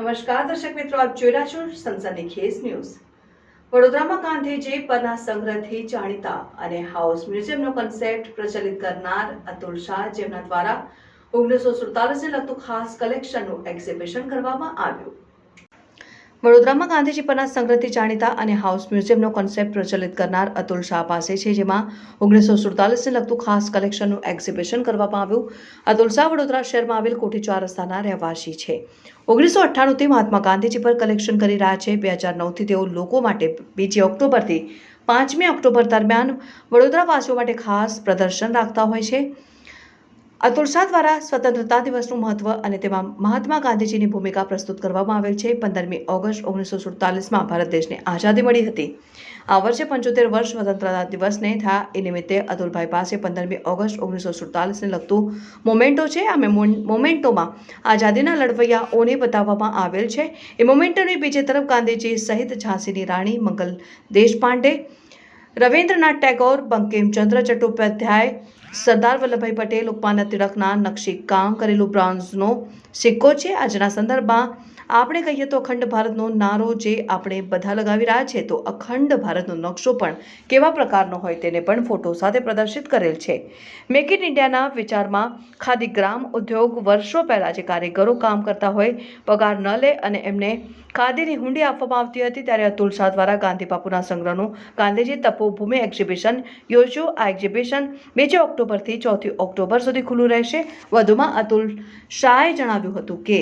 નમસ્કાર દર્શક મિત્રો, આપ જોઈ રહ્યા છો સંસદની ખેસ ન્યૂઝ. વડોદરામાં ગાંધીજી પરના સંગ્રહથી જાણીતા અને હાઉસ મ્યુઝિયમનો કન્સેપ્ટ પ્રચલિત કરનાર અતુલ શાહ જેમના દ્વારા ઓગણીસો સુડતાલીસને લગતું ખાસ કલેક્શનનું એક્ઝિબિશન કરવામાં આવ્યું. વડોદરામાં ગાંધીજી પરના સંગ્રહથી જાણીતા અને હાઉસ મ્યુઝિયમનો કોન્સેપ્ટ પ્રચલિત કરનાર અતુલ શાહ પાસે છે, જેમાં ઓગણીસો સુડતાલીસને લગતું ખાસ કલેક્શનનું એક્ઝિબિશન કરવામાં આવ્યું. અતુલ શાહ વડોદરા શહેરમાં આવેલ કોઠી ચાર રસ્તાના રહેવાસી છે. ઓગણીસો અઠ્ઠાણુંથી મહાત્મા ગાંધીજી પર કલેક્શન કરી રહ્યા છે. બે હજાર નવથી તેઓ લોકો માટે બીજી ઓક્ટોબરથી પાંચમી ઓક્ટોબર દરમિયાન વડોદરાવાસીઓ માટે ખાસ પ્રદર્શન રાખતા હોય છે. અતુલ શાહ દ્વારા સ્વતંત્રતા દિવસનું મહત્વ અને તેમાં મહાત્મા ગાંધીજીની ભૂમિકા પ્રસ્તુત કરવામાં આવેલ છે. પંદરમી ઓગસ્ટ ઓગણીસો સુડતાલીસમાં ભારત દેશને આઝાદી મળી હતી. આ વર્ષે પંચોતેર વર્ષ સ્વતંત્રતા દિવસને થયા એ નિમિત્તે અતુલભાઈ પાસે પંદરમી ઓગસ્ટ ઓગણીસો સુડતાલીસને લગતું મોમેન્ટો છે. આ મોમેન્ટોમાં આઝાદીના લડવૈયાઓને બતાવવામાં આવેલ છે. એ મોમેન્ટોની બીજી તરફ ગાંધીજી સહિત ઝાંસીની રાણી મંગલ દેશપાંડે રવિન્દ્રનાથ ટેગોર બંકિમચંદ્ર ચટ્ટોપાધ્યાય, સરદાર વલ્લભભાઈ પટેલ લોકમાન્ય તિલકના, નકશી કામ કરેલું બ્રોન્ઝનો સિક્કો છે. આજના સંદર્ભમાં આપણે કહીએ તો અખંડ ભારતનો નારો જે આપણે બધા લગાવી રહ્યા છે, તો અખંડ ભારતનો નકશો પણ કેવા પ્રકારનો હોય તેને પણ ફોટો સાથે પ્રદર્શિત કરેલ છે. મેક ઇન ઇન્ડિયાના વિચારમાં ખાદી ગ્રામ ઉદ્યોગ વર્ષો પહેલાં જે કારીગરો કામ કરતા હોય, પગાર ન લે અને એમને ખાદીની હુંડી આપવામાં આવતી હતી, ત્યારે અતુલ શાહ દ્વારા ગાંધી બાપુના સંગ્રહનું ગાંધીજી તપોભૂમિ એક્ઝિબિશન યોજ્યું. આ એક્ઝિબિશન બીજી ઓક્ટોબરથી ચોથી ઓક્ટોબર સુધી ખુલ્લું રહેશે. વધુમાં અતુલ શાહે જણાવ્યું હતું કે,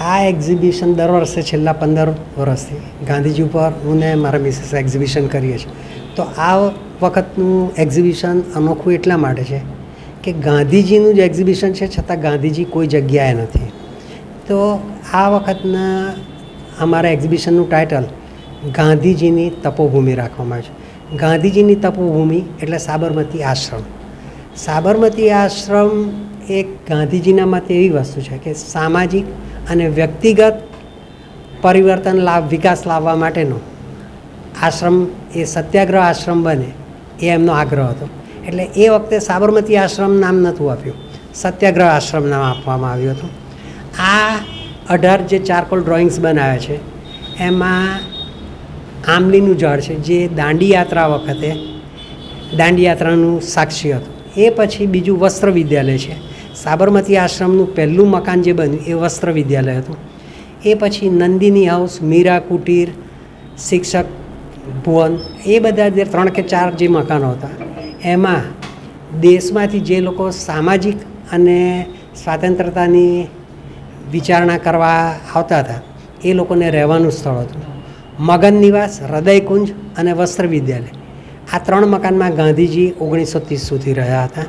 આ એક્ઝિબિશન દર વર્ષે છેલ્લા પંદર વર્ષથી ગાંધીજી ઉપર હું ને મારા મિસિસ એક્ઝિબિશન કરીએ છીએ. તો આ વખતનું એક્ઝિબિશન અનોખું એટલા માટે છે કે ગાંધીજીનું જ એક્ઝિબિશન છે, છતાં ગાંધીજી કોઈ જગ્યાએ નથી. તો આ વખતના અમારા એક્ઝિબિશનનું ટાઇટલ ગાંધીજીની તપોભૂમિ રાખવામાં આવી છે. ગાંધીજીની તપોભૂમિ એટલે સાબરમતી આશ્રમ. સાબરમતી આશ્રમ એક ગાંધીજીના મતે એવી વસ્તુ છે કે સામાજિક અને વ્યક્તિગત પરિવર્તન લાભ વિકાસ લાવવા માટેનો આશ્રમ, એ સત્યાગ્રહ આશ્રમ બને, એ એમનો આગ્રહ હતો. એટલે એ વખતે સાબરમતી આશ્રમ નામ નહોતું આપ્યું. સત્યાગ્રહ આશ્રમ નામ આપવામાં આવ્યું હતું. આ અઢાર જે ચારકોલ ડ્રોઈંગ્સ બનાવ્યા છે, એમાં આંબલીનું ઝાડ છે, જે દાંડી યાત્રા વખતે દાંડી યાત્રાનું સાક્ષી હતું. એ પછી બીજું વસ્ત્ર વિદ્યાલય છે. સાબરમતી આશ્રમનું પહેલું મકાન જે બન્યું એ વસ્ત્ર વિદ્યાલય હતું. એ પછી નંદિની હાઉસ, મીરા કુટીર, શિક્ષક ભુવન, એ બધા જે ત્રણ કે ચાર જે મકાનો હતા, એમાં દેશમાંથી જે લોકો સામાજિક અને સ્વાતંત્રતાની વિચારણા કરવા આવતા હતા, એ લોકોને રહેવાનું સ્થળ હતું. મગન નિવાસ, હૃદયકુંજ અને વસ્ત્ર વિદ્યાલય. આ ત્રણ મકાનમાં ગાંધીજી ઓગણીસો ત્રીસ સુધી રહ્યા હતા.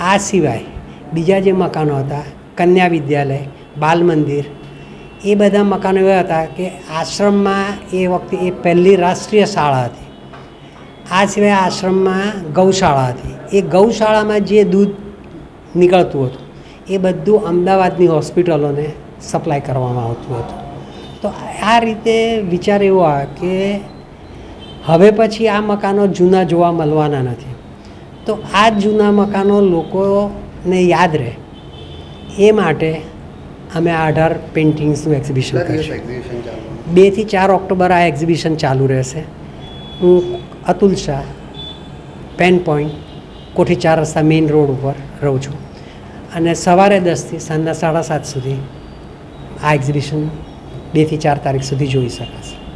આ સિવાય બીજા જે મકાનો હતા, કન્યા વિદ્યાલય, બાલ મંદિર, એ બધા મકાનો એવા હતા કે આશ્રમમાં એ વખતે એ પહેલી રાષ્ટ્રીય શાળા હતી. આ સિવાય આશ્રમમાં ગૌશાળા હતી. એ ગૌશાળામાં જે દૂધ નીકળતું હતું, એ બધું અમદાવાદની હોસ્પિટલોને સપ્લાય કરવામાં આવતું હતું. તો આ રીતે વિચાર એવો આવે કે હવે પછી આ મકાનો જૂના જોવા મળવાના નથી. તો આ જૂના મકાનો લોકોને યાદ રહે. એ માટે અમે આ અઢાર પેઇન્ટિંગ્સનું એક્ઝિબિશન કરીશું. બેથી ચાર ઓક્ટોબર આ એક્ઝિબિશન ચાલુ રહેશે. હું અતુલ શાહ પેન પોઈન્ટ કોઠી ચાર રસ્તા મેઇન રોડ ઉપર રહું છું. અને સવારે દસથી સાંજના સાડા સાત સુધી આ એક્ઝિબિશન બેથી ચાર તારીખ સુધી જોઈ શકાશે.